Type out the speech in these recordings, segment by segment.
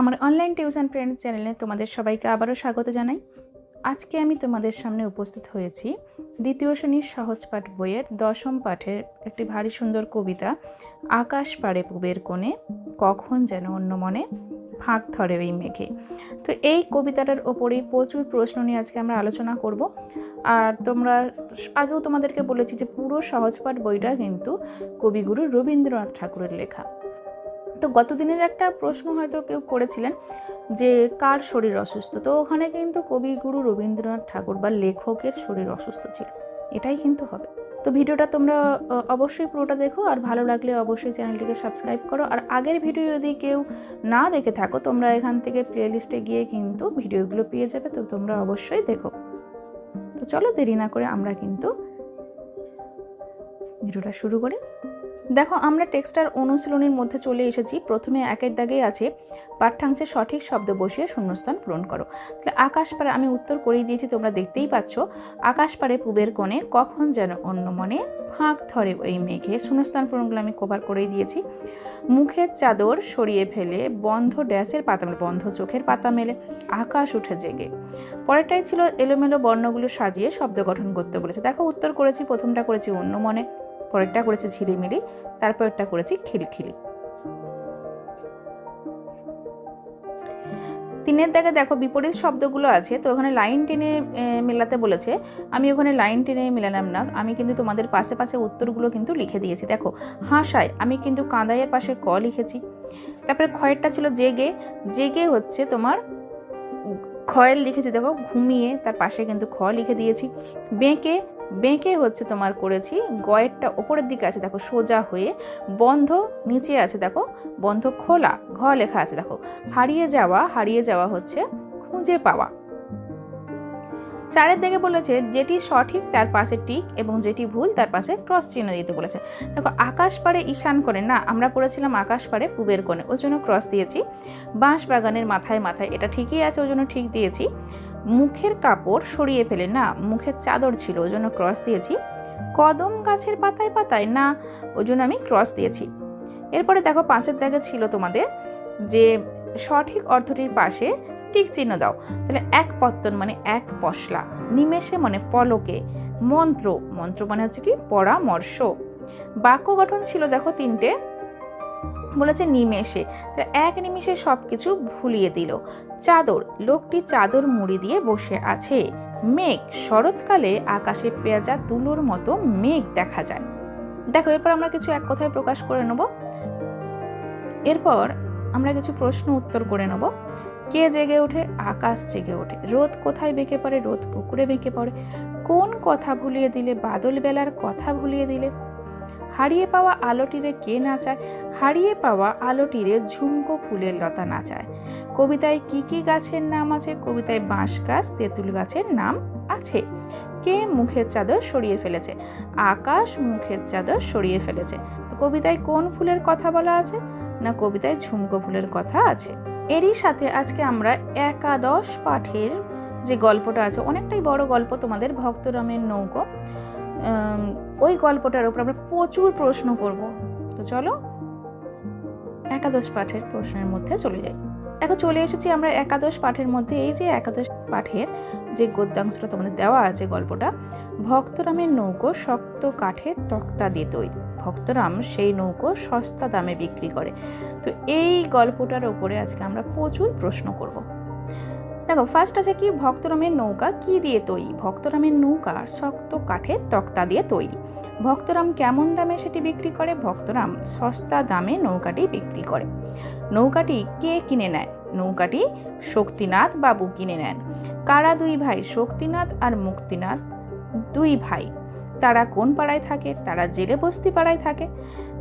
আমার online tuition friend চ্যানেলে তোমাদের সবাইকে আবারও স্বাগত জানাই। আজকে আমি তোমাদের সামনে উপস্থিত হয়েছি দ্বিতীয় শ্রেণির সহজ পাঠ বইয়ের দশম পাঠের একটি ভারী সুন্দর কবিতা, আকাশ পাড়ে পুবের কোণে, কখন যেন অন্য মনে, ফাঁক ধরে ওই মেঘে। তো এই কবিতাটার ওপরেই প্রচুর প্রশ্ন নিয়ে আজকে আমরা আলোচনা করব। আর তোমরা আগেও তোমাদেরকে বলেছি যে পুরো সহজ পাঠ বইটা কিন্তু কবিগুরু রবীন্দ্রনাথ ঠাকুরের লেখা। তো গত দিনের একটা প্রশ্ন হয়তো কেউ করেছিলেন যে, কার শরীর অসুস্থ? তো ওখানে কিন্তু কবিগুরু রবীন্দ্রনাথ ঠাকুর বা লেখকের শরীর অসুস্থ ছিল। এটাই কিন্তু হবে। তো ভিডিওটা তোমরা অবশ্যই পুরোটা দেখো আর ভালো লাগলে অবশ্যই চ্যানেলটিকে সাবস্ক্রাইব করো। আর আগের ভিডিও যদি কেউ না দেখে থাকো, তোমরা এখান থেকে প্লেলিস্টে গিয়ে কিন্তু ভিডিওগুলো পেয়ে যাবে, তো তোমরা অবশ্যই দেখো। তো চলো দেরি না করে আমরা কিন্তু ভিডিওটা শুরু করি। দেখো, আমরা টেক্সটার অনুশীলনীর মধ্যে চলে এসেছি। প্রথমে একের দাগেই আছে পাঠ্যাংশে সঠিক শব্দ বসিয়ে শূন্যস্থান পূরণ করো। তাহলে আকাশ পাড়ে আমি উত্তর করেই দিয়েছি, তোমরা দেখতেই পাচ্ছ। আকাশ পাড়ে পুবের কোণে কখন যেন অন্য মনে ফাঁক ধরে ওই মেঘে শূন্যস্থান পূরণগুলো আমি কভার করেই দিয়েছি। মুখের চাদর সরিয়ে ফেলে বন্ধ ড্যাসের পাতা মেলে বন্ধ চোখের পাতা মেলে, আকাশ উঠে জেগে। পরেরটাই ছিল এলোমেলো বর্ণগুলো সাজিয়ে শব্দ গঠন করতে বলেছে। দেখো, উত্তর করেছি, প্রথমটা করেছি অন্য মনে। পরেরটা করেছি ঝিলিমিলি, তারপরেরটা করেছি খিলখিলি। তিনের দাগে দেখো বিপরীত শব্দগুলো আছে, তো ওখানে লাইন টেনে মেলাতে বলেছে, আমি ওখানে লাইন টেনে মেলালাম না, আমি কিন্তু তোমাদের পাশে পাশে উত্তরগুলো কিন্তু লিখে দিয়েছি। দেখো, হাসায়, আমি কিন্তু কাঁদাইয়ের পাশে ক লিখেছি। তারপরে খয়েরটা ছিল জেগে জেগে হচ্ছে তোমার খয়ের লিখেছি, দেখো, ঘুমিয়ে তার পাশে কিন্তু খ লিখে দিয়েছি। বেঁকে বেঁকে হচ্ছে তোমার করেছি, গয়েরটা ওপরের দিকে আছে, দেখো, সোজা হয়ে, বন্ধ নিচে আছে, দেখো, বন্ধ খোলা ঘ লেখা আছে, দেখো, হারিয়ে যাওয়া হারিয়ে যাওয়া হচ্ছে খুঁজে পাওয়া। চারের দিকে বলেছে, যেটি সঠিক তার পাশে টিক এবং যেটি ভুল তার পাশে ক্রস চিহ্ন দিতে বলেছে। দেখো, আকাশ পাড়ে ঈশান করে না, আমরা পড়েছিলাম আকাশ পাড়ে পূবের কোণে। ওই জন্য ক্রস দিয়েছি। বাঁশ বাগানের মাথায় মাথায়, এটা ঠিকই আছে, ওই জন্য ঠিক দিয়েছি। মুখের কাপড় সরিয়ে ফেলে না, মুখের চাদর ছিল, ওই জন্য ক্রস দিয়েছি। কদম গাছের পাতায় পাতায়, না, ওই জন্য আমি ক্রস দিয়েছি। এরপরে দেখো, পাঁচের দাগে ছিল তোমাদের যে সঠিক অর্থটির পাশে টিক চিহ্ন দাও। তাহলে এক পত্তন মানে এক পশলা, নিমেষে মানে পলকে, মন্ত্র মন্ত্র মানে হচ্ছে কি পরামর্শ। বাক্য গঠন ছিল দেখো তিনটে, বলেছে নিমেষে এক নিমেষে সব কিছু ভুলিয়ে দিল। চাদর, লোকটি চাদর মুড়ি দিয়ে বসে আছে। মেঘ, শরৎকালে আকাশে পেঁয়াজা তুলোর মতো মেঘ দেখা যায়। দেখো, এরপর আমরা কিছু এক কথায় প্রকাশ করে নেব। এরপর আমরা কিছু প্রশ্ন উত্তর করে নেব। কে জেগে ওঠে? আকাশ জেগে ওঠে। রোদ কোথায় বেঁকে পড়ে? রোদ পুকুরে বেঁকে পড়ে। কোন কথা ভুলিয়ে দিলে? বাদল বেলার কথা ভুলিয়ে দিলে? হারিয়ে পাওয়া আলোটিরে কে নাচায়? হারিয়ে পাওয়া আলোটিরে ঝুমকো ফুলের লতা নাচায়। কবিতায় কি কি গাছের নাম আছে? কবিতায় বাঁশ গাছ, তেঁতুল গাছের নাম আছে। কে মুখের চাদর সরিয়ে ফেলেছে? আকাশ মুখের চাদর সরিয়ে ফেলেছে। কবিতায় কোন ফুলের কথা বলা আছে? না কবিতায় ঝুমকো ফুলের কথা আছে। এরই সাথে আজকে আমরা একাদশ পাঠের যে গল্পটা আছে, অনেকটাই বড় গল্প তোমাদের ভক্তরামের নৌকো। ওই গল্পটার উপর আমরা প্রচুর প্রশ্ন করব। তো চলো, একাদশ পাঠের প্রশ্নের মধ্যে চলে যাই। এখন চলে এসেছি আমরা একাদশ পাঠের মধ্যে। এই যে একাদশ পাঠের যে গদ্যাংশটা তোমাদের দেওয়া আছে গল্পটা, ভক্তরামের নৌকো শক্ত কাঠের তক্তা দিয়ে তৈরি। ভক্তরাম সেই নৌকো সস্তা দামে বিক্রি করে। তো এই গল্পটার ওপরে আজকে আমরা প্রচুর প্রশ্ন করব। দেখো ফার্স্ট আছে কি, ভক্তরামের নৌকা কি দিয়ে তৈরি? ভক্তরামের নৌকা শক্ত কাঠের তক্তা দিয়ে তৈরি। ভক্তরাম কেমন দামে সেটি বিক্রি করে? ভক্তরাম সস্তা দামে নৌকাটি বিক্রি করে। নৌকাটি কে কিনে নেয়? নৌকাটি শক্তিনাথ বাবু কিনে নেন। কারা দুই ভাই, শক্তিনাথ আর মুক্তিনাথ? দুই ভাই। তারা কোন পাড়ায় থাকে, তারা জেলে বস্তি পাড়ায় থাকে,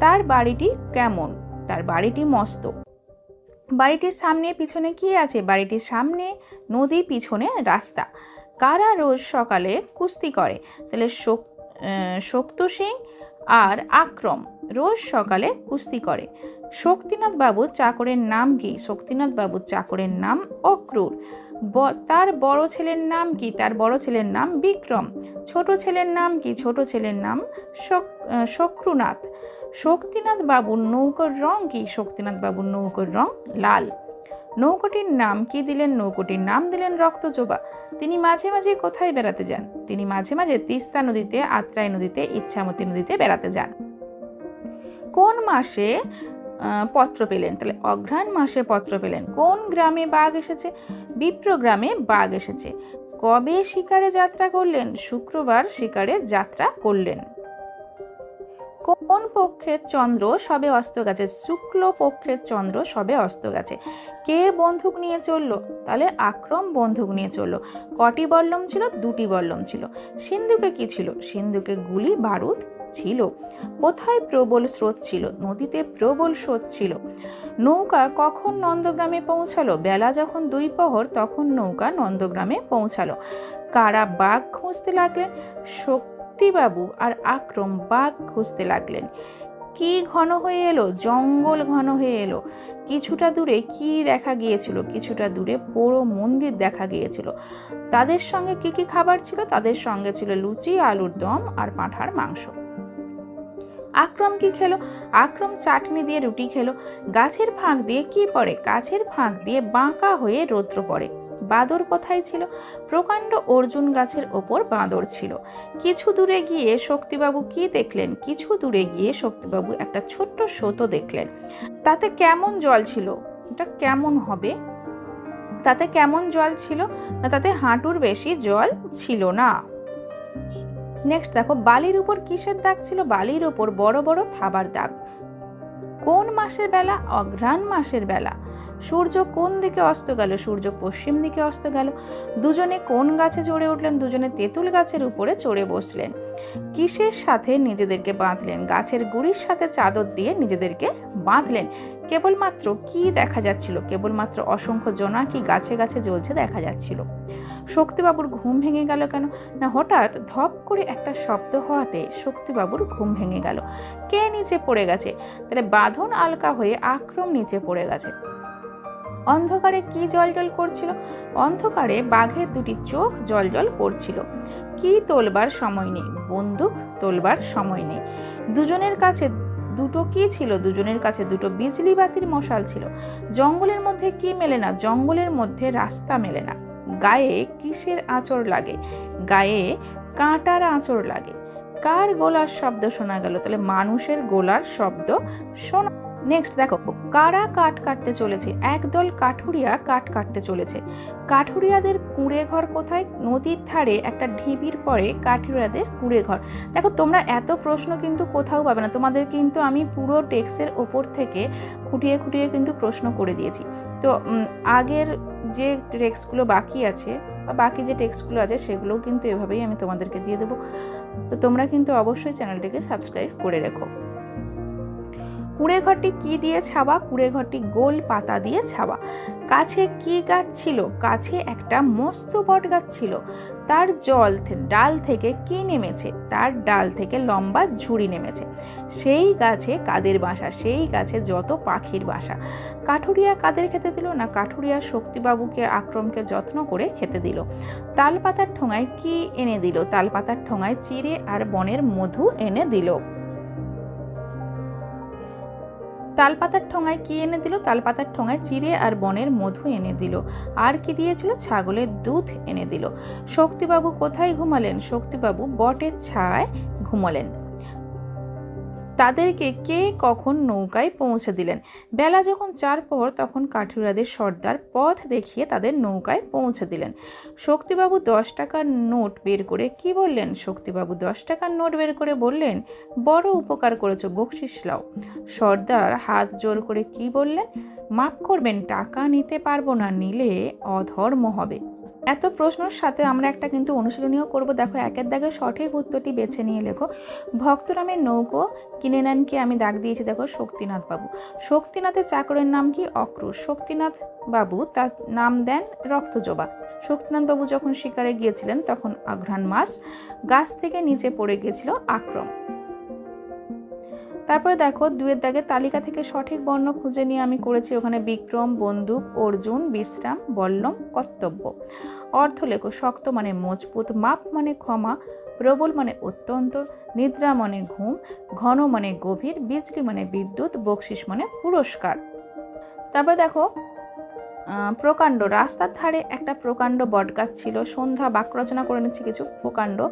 তার বাড়িটি কেমন? তার বাড়িটি মস্ত। বাড়িটির সামনে পিছনে কি আছে? বাড়িটির সামনে নদী, পিছনে রাস্তা। কারা রোজ সকালে কুস্তি করে? তাহলে শোক- শক্ত সিং আর আক্রম। রোজ সকালে কুস্তি করে। শক্তিনাথ বাবু চাকরের নাম কি? শক্তিনাথ বাবু চাকরের নাম অক্রুর। তার বড় ছেলের নাম কি? তার বড় ছেলের নাম বিক্রম। ছোট ছেলের নাম কি? ছোট ছেলের নাম শক- শক্রুনাথ। শক্তিনাথ বাবুর নৌকোর রং কি? শক্তিনাথ বাবুর নৌকোর রং লাল। নৌকোটির নাম কি দিলেন? নৌকোটির নাম দিলেন রক্তজোবা। তিনি মাঝে মাঝে কোথায় বেড়াতে যান? তিনি মাঝে মাঝে তিস্তা নদীতে, আত্রাই নদীতে, ইচ্ছামতী নদীতে বেড়াতে যান। কোন মাসে পত্র পেলেন? তাহলে অঘ্রাণ মাসে পত্র পেলেন। কোন গ্রামে বাঘ এসেছে? বিপ্র গ্রামে বাঘ এসেছে। কবে শিকারে যাত্রা করলেন? শুক্রবার শিকারে যাত্রা করলেন। কোন পক্ষের চন্দ্র সবে অস্ত গেছে? শুক্ল পক্ষের চন্দ্র সবে অস্ত গেছে। কে বন্দুক নিয়ে চলল? তাহলে আক্রম বন্দুক নিয়ে চলল। কটি বল্লম ছিল? দুটি বল্লম ছিল। সিন্ধুকে কি ছিল? সিন্ধুকে গুলি, বারুদ ছিল। কোথায় প্রবল স্রোত ছিল? নদীতে প্রবল স্রোত ছিল। নৌকা কখন নন্দগ্রামে পৌঁছালো? বেলা যখন দুই প্রহর, তখন নৌকা নন্দগ্রামে পৌঁছালো। কারা বাঘ খুঁজতে লাগলেন? শক্তিবাবু আর আক্রম বাঘ খুঁজতে লাগলেন। কি ঘন হয়ে এলো? জঙ্গল ঘন হয়ে এলো। কিছুটা দূরে কি দেখা গিয়েছিল? কিছুটা দূরে পুরো মন্দির দেখা গিয়েছিল। তাদের সঙ্গে কি কি খাবার ছিল? তাদের সঙ্গে ছিল লুচি, আলুর দম আর পাঁঠার মাংস। আক্রম কি খেলো? আক্রম চাটনি দিয়ে রুটি খেলো। গাছের ফাঁক দিয়ে কি পড়ে? গাছের ফাঁক দিয়ে বাঁকা হয়ে রৌদ্র পড়ে। বাঁদর কোথায় ছিল? প্রকাণ্ড অর্জুন গাছের ওপর বাঁদর ছিল। কিছু দূরে গিয়ে শক্তিবাবু কি দেখলেন? কিছু দূরে গিয়ে শক্তিবাবু একটা ছোট্ট সোতো দেখলেন। তাতে কেমন জল ছিল? এটা কেমন হবে? তাতে কেমন জল ছিল? না তাতে হাঁটুর বেশি জল ছিল না। নেক্সট দেখো, বালির উপর কিসের দাগ ছিল? বালির উপর বড় বড় থাবার দাগ। কোন মাসের বেলা? অঘ্রাণ মাসের বেলা। সূর্য কোন দিকে অস্ত গেল? সূর্য পশ্চিম দিকে অস্ত গেল। দুজনে কোন গাছে চড়ে উঠলেন? দুজনে তেঁতুল গাছের উপরে চড়ে বসলেন। কিসের সাথে নিজেদেরকে বাঁধলেন? গাছের গুড়ির সাথে চাদর দিয়ে নিজেদেরকে বাঁধলেন। কেবলমাত্র কি দেখা যাচ্ছিল? কেবলমাত্র অসংখ্য জোনাকি গাছে গাছে জ্বলছে দেখা যাচ্ছিল। শক্তিবাবুর ঘুম ভেঙে গেল কেন? না, হঠাৎ ধপ করে একটা শব্দ হওয়াতে শক্তিবাবুর ঘুম ভেঙে গেল। কে নিচে পড়ে গেছে? তাহলে বাঁধন আলকা হয়ে আক্রম নিচে পড়ে গেছে। অন্ধকারে কি জল জল করছিল? অন্ধকারে বাঘের দুটি চোখ জল জল করছিল। কি তোলবার সময় নেই, বন্দুক তোলবার সময় নেই। দুজনের কাছে দুটো কি ছিল? দুজনের কাছে দুটো বিজলি বাতির মশাল ছিল। জঙ্গলের মধ্যে কি মেলে না? জঙ্গলের মধ্যে রাস্তা মেলে না। গায়ে কিসের আঁচড় লাগে? গায়ে কাঁটার আঁচড় লাগে। কার গোলার শব্দ শোনা গেল? তাহলে মানুষের গোলার শব্দ শোনা নেক্সট দেখো, কারা কাঠ কাটতে চলেছে? একদল কাঠুরিয়া কাঠ কাটতে চলেছে। কাঠুরিয়াদের কুঁড়ে ঘর কোথায়? নদীর ধারে, একটা ঢিবির পরে কাঠুরিয়াদের কুঁড়ে ঘর। দেখো, তোমরা এত প্রশ্ন কিন্তু কোথাও পাবে না। তোমাদের কিন্তু আমি পুরো টেক্সের ওপর থেকে খুঁটিয়ে খুঁটিয়ে কিন্তু প্রশ্ন করে দিয়েছি। তো আগের যে টেক্সটগুলো বাকি আছে, বা বাকি যে টেক্সটগুলো আছে, সেগুলোও কিন্তু এভাবেই আমি তোমাদেরকে দিয়ে দেবো। তো তোমরা কিন্তু অবশ্যই চ্যানেলটিকে সাবস্ক্রাইব করে রেখো। কুড়ে ঘরটি কি দিয়ে ছাওয়া? কুড়ে ঘরটি গোল পাতা দিয়ে ছাওয়া। কাছে কি গাছ ছিল? কাছে একটা মস্ত বট গাছ ছিল। তার জল ডাল থেকে কি নেমেছে? তার ডাল থেকে লম্বা ঝুড়ি নেমেছে। সেই গাছে কাদের বাসা? সেই গাছে যত পাখির বাসা। কাঠুরিয়া কাদের খেতে দিল না কাঠুরিয়া শক্তিবাবুকে আক্রমকে যত্ন করে খেতে দিল? তালপাতার ঠোঙায় কি এনে দিল? তালপাতার ঠোঙায় চিড়ে আর বনের মধু এনে দিল। তালপাতার ঠোঙায় কি এনে দিল? তালপাতার ঠোঙায় চিড়ে আর বনের মধু এনে দিল। আর কি দিয়েছিল? ছাগলের দুধ এনে দিল। শক্তিবাবু কোথায় ঘুমালেন? শক্তিবাবু বটের ছায় ঘুমালেন। তাদেরকে কে কখন নৌকায় পৌঁছে দিলেন? বেলা যখন চার পর, তখন কাঠুরাদের সর্দার পথ দেখিয়ে তাদের নৌকায় পৌঁছে দিলেন। শক্তিবাবু দশ টাকার নোট বের করে কি বললেন? শক্তিবাবু দশ টাকার নোট বের করে বললেন, বড় উপকার করেছ, বকশিস লাও। সর্দার হাত জোর করে কি বললেন? মাফ করবেন, টাকা নিতে পারব না, নিলে অধর্ম হবে। এত প্রশ্নর সাথে আমরা একটা কিন্তু অনুশীলনীয় করব। দেখো, একের দাগে সঠিক উত্তরটি বেছে নিয়ে লেখো। ভক্তরামের নৌকো কিনে নেন কি আমি দাগ দিয়েছি। দেখো, শক্তিনাথ বাবু। শক্তিনাথের চাকরের নাম কি? অক্রুশ শক্তিনাথ বাবু তার নাম দেন রক্তজবা। শক্তিনাথ বাবু যখন শিকারে গিয়েছিলেন, তখন অঘ্রাণ মাস। গাছ থেকে নিচে পড়ে গিয়েছিল আক্রম। তারপরে দেখো দুয়ের দাগের তালিকা থেকে সঠিক বর্ণ খুঁজে নিয়ে আমি করেছি ওখানে বিক্রম, বন্দুক, অর্জুন, বিশ্রাম, বল্লম, কর্তব্য। অর্থ লেখো, শক্ত মানে মজবুত, মাপ মানে ক্ষমা, প্রবল মানে অত্যন্ত, নিদ্রা মানে ঘুম, ঘন মানে গভীর, বিজলি মানে বিদ্যুৎ, বকশিস মানে পুরস্কার। তারপরে দেখো প্রকাণ্ড। রাস্তার ধারে একটা প্রকাণ্ড বটগাছ ছিল। সন্ধ্যা বাক্য রচনা করে নিচ্ছি কিছু প্রকাণ্ড।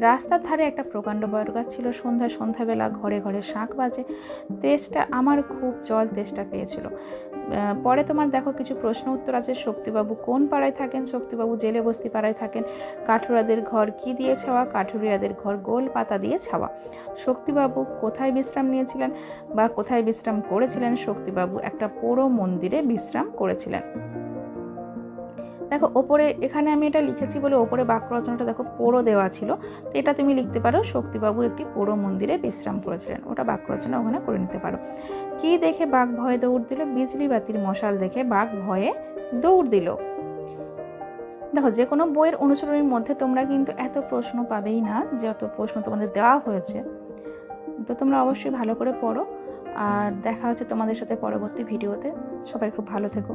রাস্তার ধারে একটা প্রকাণ্ড বটগাছ ছিল। সন্ধ্যা, সন্ধ্যাবেলা ঘরে ঘরে শাঁখ বাজে। তেষ্টা আমার খুব জল তেষ্টা পেয়েছিল। পরে তোমার দেখো কিছু প্রশ্ন উত্তর আছে। শক্তিবাবু কোন পাড়ায় থাকেন? শক্তিবাবু জেলে বস্তি পাড়ায় থাকেন। কাঠুরাদের ঘর কি দিয়ে ছাওয়া? কাঠুরিয়াদের ঘর গোল পাতা দিয়ে ছাওয়া। শক্তিবাবু কোথায় বিশ্রাম নিয়েছিলেন বা কোথায় বিশ্রাম করেছিলেন? শক্তিবাবু একটা পোড়ো মন্দিরে বিশ্রাম করেছিলেন। দেখো, ওপরে এখানে আমি এটা লিখেছি বলে ওপরে বাক্য রচনাটা দেখো পোড়ো দেওয়া ছিল। তো এটা তুমি লিখতে পারো, শক্তিবাবু একটি পোড়ো মন্দিরে বিশ্রাম করেছিলেন। ওটা বাক্য রচনা ওখানে করে নিতে পারো। কি দেখে বাঘ ভয়ে দৌড় দিল? বিজলি বাতির মশাল দেখে বাঘ ভয়ে দৌড় দিল। দেখো, যে কোনো বইয়ের অনুসরণের মধ্যে তোমরা কিন্তু এত প্রশ্ন পাবেই না, যত প্রশ্ন তোমাদের দেওয়া হয়েছে। তো তোমরা অবশ্যই ভালো করে পড়ো। আর দেখা হচ্ছে তোমাদের সাথে পরবর্তী ভিডিওতে। সবাই খুব ভালো থেকো।